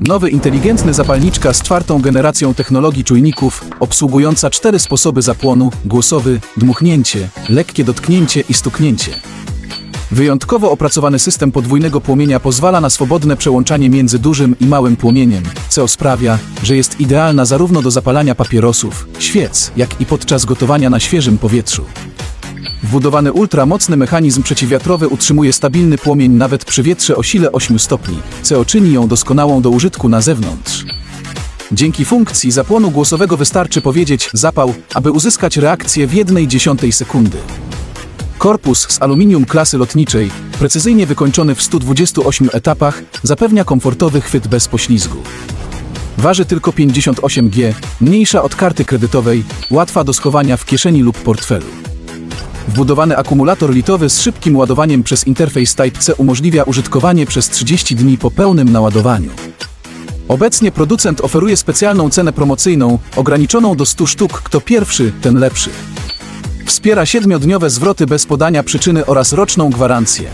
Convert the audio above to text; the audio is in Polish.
Nowy inteligentny zapalniczka z czwartą generacją technologii czujników, obsługująca cztery sposoby zapłonu: głosowy, dmuchnięcie, lekkie dotknięcie i stuknięcie. Wyjątkowo opracowany system podwójnego płomienia pozwala na swobodne przełączanie między dużym i małym płomieniem, co sprawia, że jest idealna zarówno do zapalania papierosów, świec, jak i podczas gotowania na świeżym powietrzu. Wbudowany ultramocny mechanizm przeciwwiatrowy utrzymuje stabilny płomień nawet przy wietrze o sile 8 stopni, co czyni ją doskonałą do użytku na zewnątrz. Dzięki funkcji zapłonu głosowego wystarczy powiedzieć zapał, aby uzyskać reakcję w 1,1 sekundy. Korpus z aluminium klasy lotniczej, precyzyjnie wykończony w 128 etapach, zapewnia komfortowy chwyt bez poślizgu. Waży tylko 58 G, mniejsza od karty kredytowej, łatwa do schowania w kieszeni lub portfelu. Wbudowany akumulator litowy z szybkim ładowaniem przez interfejs Type-C umożliwia użytkowanie przez 30 dni po pełnym naładowaniu. Obecnie producent oferuje specjalną cenę promocyjną, ograniczoną do 100 sztuk, kto pierwszy, ten lepszy. Wspiera 7-dniowe zwroty bez podania przyczyny oraz roczną gwarancję.